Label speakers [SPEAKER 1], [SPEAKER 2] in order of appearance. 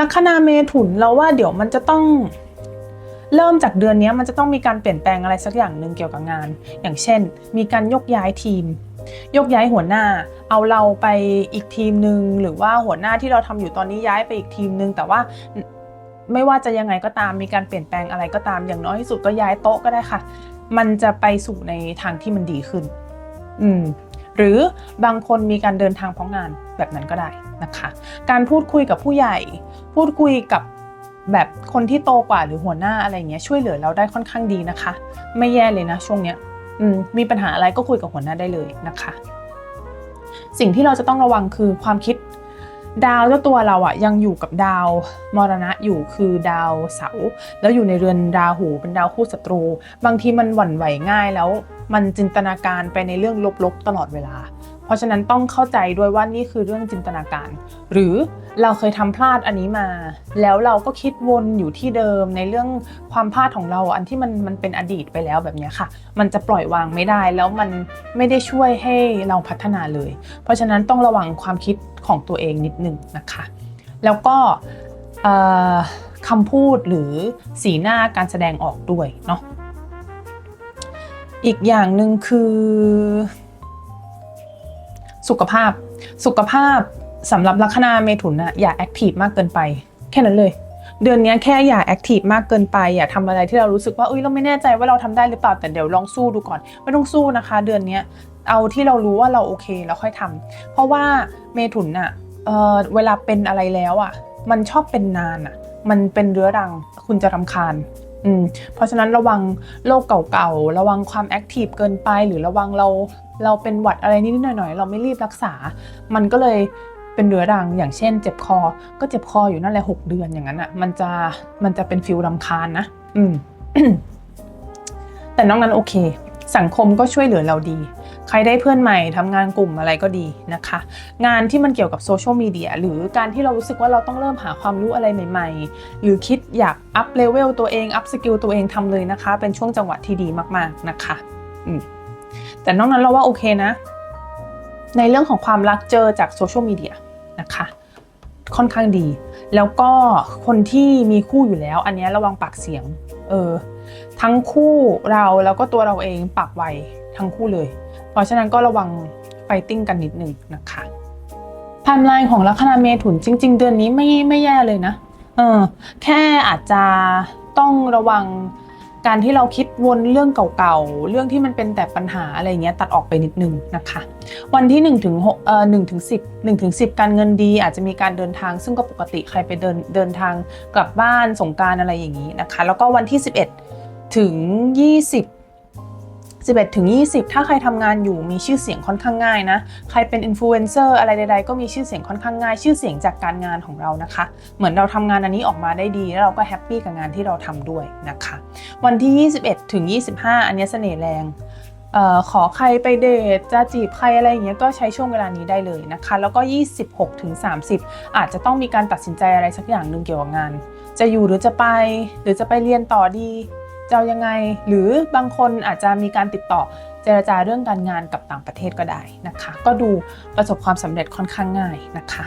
[SPEAKER 1] ลัคนาเมถุนเราว่าเดี๋ยวมันจะต้องเริ่มจากเดือนนี้มันจะต้องมีการเปลี่ยนแปลงอะไรสักอย่างหนึ่งเกี่ยวกับงาน อย่างเช่น มีการยกย้ายทีม ยกย้ายหัวหน้า เอาเราไปอีกทีมหนึ่งหรือว่าหัวหน้าที่เราทำอยู่ตอนนี้ย้ายไปอีกทีมหนึ่งแต่ว่าไม่ว่าจะยังไงก็ตามมีการเปลี่ยนแปลงอะไรก็ตาม อย่างน้อยที่สุดก็ย้ายโต๊ะก็ได้ค่ะ มันจะไปสู่ในทางที่มันดีขึ้น อืม หรือบางคนมีการเดินทางเพราะงานแบบนั้นก็ได้นะคะ การพูดคุยกับผู้ใหญ่ พูดคุยกับแบบคนที่โตกว่าหรือหัวหน้าอะไรเงี้ยช่วยเหลือเราได้ค่อนข้างดีนะคะ ไม่แย่เลยนะช่วงเนี้ยมมีปัญหาอะไรก็คุยกับหัวหน้าได้เลยนะคะ สิ่งที่เราจะต้องระวังคือความคิด ดาวเจ้าตัวเราอะยังอยู่กับดาวมรณะอยู่คือดาวเสาร์แล้วอยู่ในเรือนราหูเป็นดาวคู่ศัตรู บางทีมันหวั่นไหวง่ายแล้วมันจินตนาการไปในเรื่องลบๆตลอดเวลา ราะฉะนั้นต้องเข้าใจด้วยว่านี่คือเรื่องจินตนาการ หรือเราเคยทำพลาดอันนี้มา แล้วเราก็คิดวนอยู่ที่เดิมในเรื่องความพลาดของเราอันที่มันมันเป็นอดีตไปแล้วแบบนี้ค่ะ มันจะปล่อยวางไม่ได้แล้วมันไม่ได้ช่วยให้เราพัฒนาเลย เพราะฉะนั้นต้องระวังความคิดของตัวเองนิดนึงนะคะ แล้วก็คำพูดหรือสีหน้าการแสดงออกด้วยเนาะอีกอย่างหนึ่งคือ สุขภาพ สุขภาพสำหรับลัคนาเมถุนอะอย่าแอคทีฟมากเกินไป แค่นั้นเลย เดือนนี้แค่อย่าแอคทีฟมากเกินไปอย่าทำอะไรที่เรารู้สึกว่าเอ้ยเราไม่แน่ใจว่าเราทำได้หรือเปล่าแต่เดี๋ยวลองสู้ดูก่อน ไม่ต้องสู้นะคะ เดือนนี้เอาที่เรารู้ว่าเราโอเคแล้วค่อยทำเพราะว่าเมถุนอะเออเวลาเป็นอะไรแล้วอะมันชอบเป็นนานอะมันเป็นเรื้อรังคุณจะรำคาญอืมเพราะฉะนั้นระวังโรคเก่าๆ ระวังความแอคทีฟเกินไป หรือระวังเรา เราเป็นหวัดอะไรนิดๆหน่อยๆ เราไม่รีบรักษา มันก็เลยเป็นเรื้อรังอย่างเช่น เจ็บคอ ก็เจ็บคออยู่นั่นแหละหกเดือนอย่างนั้นอะ มันจะมันจะเป็นฟิลรำคาญนะ อืม แต่นอกนั้นโอเค สังคมก็ช่วยเหลือเราดี ใครได้เพื่อนใหม่ทำงานกลุ่มอะไรก็ดีนะคะ งานที่มันเกี่ยวกับโซเชียลมีเดียหรือการที่เรารู้สึกว่าเราต้องเริ่มหาความรู้อะไรใหม่ๆ หรือคิดอยากอัพเลเวลตัวเอง อัพสกิลตัวเองทำเลยนะคะ เป็นช่วงจังหวะที่ดีมากๆนะคะ อืม แต่นอกนั้นเราว่าโอเคนะ ในเรื่องของความรักเจอจากโซเชียลมีเดียนะคะค่อนข้างดี แล้วก็คนที่มีคู่อยู่แล้ว อันนี้ระวังปากเสียง เออ ทั้งคู่เราแล้วก็ตัวเราเองปากไวทั้งคู่เลย เพราะฉะนั้นก็ระวังไฟติ้งกันนิดนึงนะคะไทม์ไลน์ของลัคนาเมถุนจริง ๆ เดือนนี้ไม่ไม่แย่เลยนะ เออ แค่อาจจะต้องระวัง การที่เราคิดวนเรื่องเก่าๆ เรื่องที่มันเป็นแต่ปัญหาอะไรเงี้ยตัดออกไปนิดนึงนะคะ วันที่1ถึง6เอ่อ1ถึง10 1ถึง10การเงินดี อาจจะมีการเดินทาง ซึ่งก็ปกติใครไปเดินเดินทางกลับบ้านสงการอะไรอย่างนี้นะคะ แล้วก็วันที่ 11 ถึง 20 11ถึง20 ถ้าใครทำงานอยู่มีชื่อเสียงค่อนข้างง่ายนะ ใครเป็นอินฟลูเอนเซอร์อะไรใดๆ ก็มีชื่อเสียงค่อนข้างง่าย ชื่อเสียงจากการงานของเรานะคะ เหมือนเราทำงานอันนี้ออกมาได้ดี แล้วเราก็แฮปปี้กับงานที่เราทำด้วยนะคะ วันที่ 21ถึง25 อันนี้เสน่ห์แรงออขอใครไปเดทจะจีบใครอะไรอย่างเงี้ยก็ใช้ช่วงเวลานี้ได้เลยนะคะ แล้วก็ 26ถึง30 อาจจะต้องมีการตัดสินใจอะไรสักอย่างหนึ่งเกี่ยวกับงาน จะอยู่หรือจะไป หรือจะไปเรียนต่อดี จะเอายังไง หรือบางคนอาจจะมีการติดต่อเจรจาเรื่องการงานกับต่างประเทศก็ได้นะคะ ก็ดูประสบความสำเร็จค่อนข้างง่ายนะคะ